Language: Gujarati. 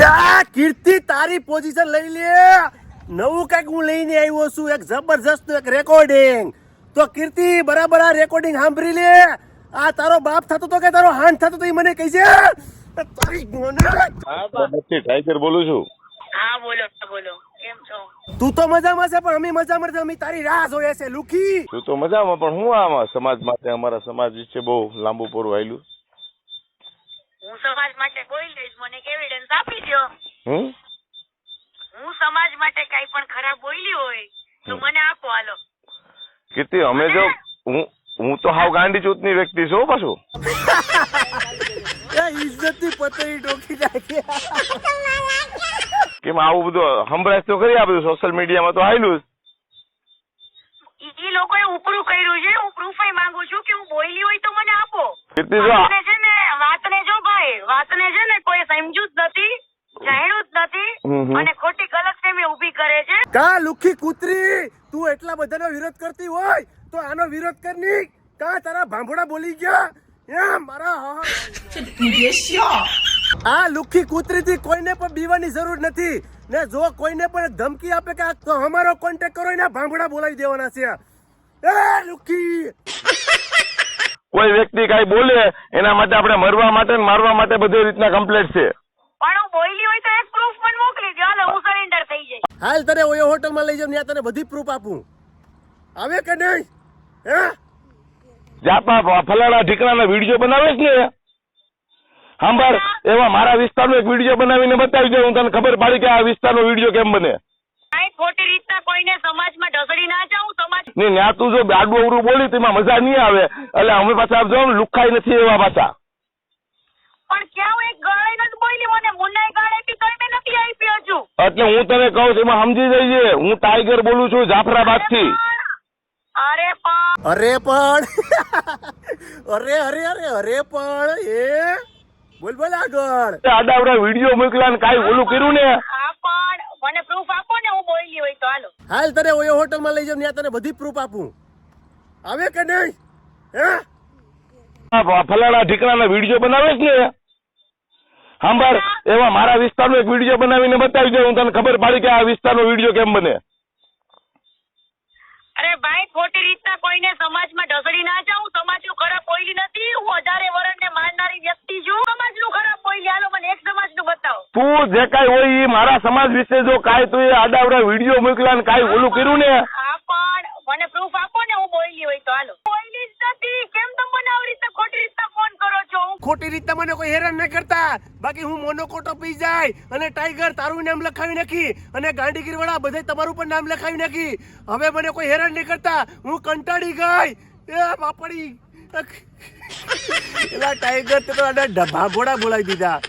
યા કીર્તિ તારી પોઝિશન લઈ લે. નવું કંઈક હું લઈને આવ્યો છું એક જબરજસ્ત એક રેકોર્ડિંગ તો કીર્તિ બરાબર આ રેકોર્ડિંગ સાંભળી લે. આ તારો બાપ થતો તો કે તારો હાન થતો તો એ મને કહી છે તારી મને- ટાઈગર બોલું છું. હા બોલો બોલો. કેમ છો? તું તો મજામાં છે પણ અમે મજામાં છે અમે તારી રાહ જોઈએ છે લુખી. તું તો મજામાં પણ હું આમાં સમાજ માટે અમારા સમાજ વિશે બહુ લાંબુ પોરું આવેલું હું સમાજ માટે બોલી લઈશ મને એક એવિડન્સ આપી દો હું સમાજ માટે કઈ પણ ખરાબ બોલી હોય તો મને આપો હાલો. કીર્તિ અમે જો હું હું તો હાવ ગાંડી ચૂતની વ્યક્તિ છું પાછું. ઇજ્જતની પતરી ટોકી નાખી. કેમ આવું બધું હમણાં તો કરી આપ્યું બધું સોશિયલ મીડિયામાં તો આવેલું જ. ઈ ઈ લોકોએ ઉપરું કર્યું છે હું પ્રૂફ માંગુ છું કે હું બોલી હોય તો મને આપો. કીર્તિ જો આ- વાતને છે ને વાતને જો ભાઈ વાતને છે ને કોઈ સમજ્યું જ નથી જાણ્યું જ હમ નથી હમ. અને ખોટી ગલતફહેમી ઊભી કરે છે. કા લુખી કૂતરી? તું એટલા બધાનો વિરોધ કરતી હોય તો આનો વિરોધ કરની કા તારા ભાંભોડા બોલી ગયા? એ મારા હા. આ લુખી કૂતરી થી કોઈને પણ બીવાની જરૂર નથી. ને જો કોઈને પણ ધમકી આપે કે આ તો અમારો કોન્ટેક્ટ કરો એના ભાંભડા બોલાવી દેવાના છે. એ લુખી. કોઈ વ્યક્તિ કઈ બોલે એના માટે આપણે મરવા માટે મારવા માટે બધી રીતના કમ્પ્લેટ છે. પણ હું બોલી હોય તો એક પ્રૂફ પણ મોકલી દો હાલો હું સરેન્ડર થઈ જઈશ હાલ તને ઓયો હોટલમાં લઈ જાઉં ત્યાં તને બધી પ્રૂફ આપું. આવે કે નહીં? હે? જાપા ફલાણા ઠીકણાના વીડિયો બનાવે છે ને? સાંભળ એવા મારા વિસ્તારનો એક વીડિયો બનાવીને બતાવી દે હું તને ખબર પાડી કે આ વિસ્તારનો વીડિયો કેમ બને. કાંઈ ખોટી રીતના કોઈને સમાજમાં ઢસડી ના જાઉં સમાજ ને ત્યાં તું જો આડું અવરું બોલી તેમાં મજા નહીં આવે. એટલે અમે પાછા જો લુખાઈ નથી એવા પાછા. પણ ક્યાં એક ગાળે નથી બોલી મને મુન્નાઈ ગળે આપી કઈ નથી હજુ એટલે હું તને કહું છું એમાં સમજી જઈએ હું ટાઈગર બોલું છું જાફરાબાદથી અરે પણ. અરે પણ. અરે અરે અરે અરે પણ એ. બોલ બોલ આગળ. આડાવડા વીડિયો મોકલા ને કાંઈ ઓલું કર્યું ને? મને પ્રૂફ આપો ને હું બોલી હોય તો. હાલો. હાલ તને ઓયો હોટલમાં લઈ જાઉં ત્યાં તને બધી પ્રૂફ આપું. આવે કે નહીં? હે? ફલાણા ઠીકણાના વીડિયો બનાવે છે ને? સાંભળ એવા મારા વિસ્તારનો એક વીડિયો બનાવીને બતાવી દે હું તને ખબર પાડી કે આ વિસ્તારનો વીડિયો કેમ બને. અરે ભાઈ ખોટી રીતના કોઈને સમાજમાં ઢસડી ના જાઉં સમાજનું ખરાબ બોલી નથી. હું હજારે વર્ષને માનનારી વ્યક્તિ છું. સમાજનું ખરાબ બોલી હાલો મને એક સમાજનું બતાવો. તું જે કાંઈ હોય એ મારા સમાજ વિશે જો કાંઈ તું એ આડાવડા વીડિયો મોકલા ને કાંઈ ઓલું કર્યું ને? હા પણ મને પ્રૂફ આપો ને હું બોલી હોય તો હાલો બોલી જ નથી કેમ તમે મને આવી રીતના ખોટી રીતના ફોન કરો છો હું ખોટી રીતે મને કોઈ હેરાન ન કરતા. બાકી હું મોનોકોટો પી જાય અને ટાઈગર તારું નામ લખાવી નાખી અને ગાંડીગીર વાળા બધે તમારું પણ નામ લખાવી નાખી. હવે મને કોઈ હેરાન નહીં કરતા. હું કંટાળી ગઈ. એ બાપડી. એલા ટાઈગર તે તો આના ઢભા બોલાવી દીધા.